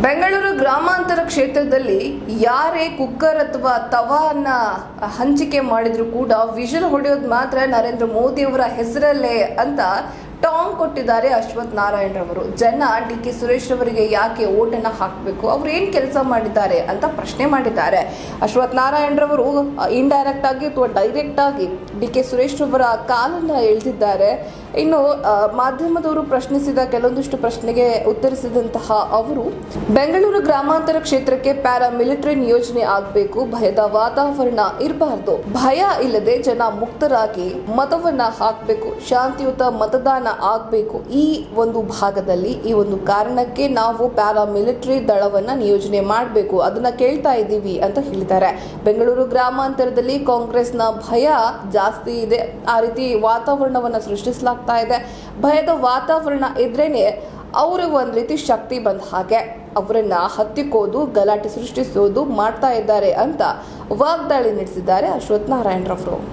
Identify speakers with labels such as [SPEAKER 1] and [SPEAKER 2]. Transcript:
[SPEAKER 1] ಬೆಂಗಳೂರು ಗ್ರಾಮಾಂತರ ಕ್ಷೇತ್ರದಲ್ಲಿ ಯಾರೇ ಕುಕ್ಕರ್ ಅಥವಾ ತವಾನ ಹಂಚಿಕೆ ಮಾಡಿದ್ರು ಕೂಡ ವಿಷಲ್ ಹೊಡೆಯೋದು ಮಾತ್ರ ನರೇಂದ್ರ ಮೋದಿ ಅವರ ಹೆಸರಲ್ಲೇ ಅಂತ ಟಾಂಗ್ ಕೊಟ್ಟಿದ್ದಾರೆ ಅಶ್ವಥ್ ನಾರಾಯಣ್ ರವರು. ಜನ ಡಿ ಕೆ ಸುರೇಶ್ ರವರಿಗೆ ಯಾಕೆ ಓಟನ್ನ ಹಾಕಬೇಕು? ಅವ್ರು ಏನ್ ಕೆಲಸ ಮಾಡಿದ್ದಾರೆ ಅಂತ ಪ್ರಶ್ನೆ ಮಾಡಿದ್ದಾರೆ. ಅಶ್ವಥ್ ನಾರಾಯಣ್ ರವರು ಇಂಡೈರೆಕ್ಟ್ ಆಗಿ ಅಥವಾ ಡೈರೆಕ್ಟ್ ಆಗಿ ಡಿ ಕೆ ಸುರೇಶ್ ರವರ ಕಾಲನ್ನ ಎಳೆದಿದ್ದಾರೆ. ಇನ್ನು ಮಾಧ್ಯಮದವರು ಪ್ರಶ್ನಿಸಿದ ಕೆಲವೊಂದಿಷ್ಟು ಪ್ರಶ್ನೆಗೆ ಉತ್ತರಿಸಿದಂತಹ ಅವರು, ಬೆಂಗಳೂರು ಗ್ರಾಮಾಂತರ ಕ್ಷೇತ್ರಕ್ಕೆ ಪ್ಯಾರಾ ಮಿಲಿಟರಿ ನಿಯೋಜನೆ ಆಗಬೇಕು, ಭಯದ ವಾತಾವರಣ ಇರಬಾರ್ದು. ಭಯ ಇಲ್ಲದೆ ಜನ ಮುಕ್ತರಾಗಿ ಮತವನ್ನ ಹಾಕಬೇಕು. ಶಾಂತಿಯುತ ಮತದಾನ ಆಗಬೇಕು ಈ ಒಂದು ಭಾಗದಲ್ಲಿ, ಈ ಒಂದು ಕಾರಣಕ್ಕೆ ನಾವು ಪ್ಯಾರಾ ಮಿಲಿಟರಿ ದಳವನ್ನ ನಿಯೋಜನೆ ಮಾಡಬೇಕು. ಅದನ್ನು ಕೇಳ್ತಾ ಇದ್ದೀವಿ ಅಂತ ಹೇಳಿದ್ದಾರೆ. ಬೆಂಗಳೂರು ಗ್ರಾಮಾಂತರದಲ್ಲಿ ಕಾಂಗ್ರೆಸ್ನ ಭಯ ಜಾಸ್ತಿ ಇದೆ. ಆ ರೀತಿ ವಾತಾವರಣವನ್ನು ಸೃಷ್ಟಿಸಲಾಗ್ತಾ ಇದೆ. ಭಯದ ವಾತಾವರಣ ಇದ್ರೇನೆ ಅವರು ಒಂದು ರೀತಿ ಶಕ್ತಿ ಬಂದ ಹಾಗೆ ಅವರನ್ನ ಹತ್ತಿಕ್ಕೋದು, ಗಲಾಟೆ ಸೃಷ್ಟಿಸೋದು ಮಾಡ್ತಾ ಇದ್ದಾರೆ ಅಂತ ವಾಗ್ದಾಳಿ ನಡೆಸಿದ್ದಾರೆ ಅಶ್ವಥ್ ನಾರಾಯಣ್ ರವರು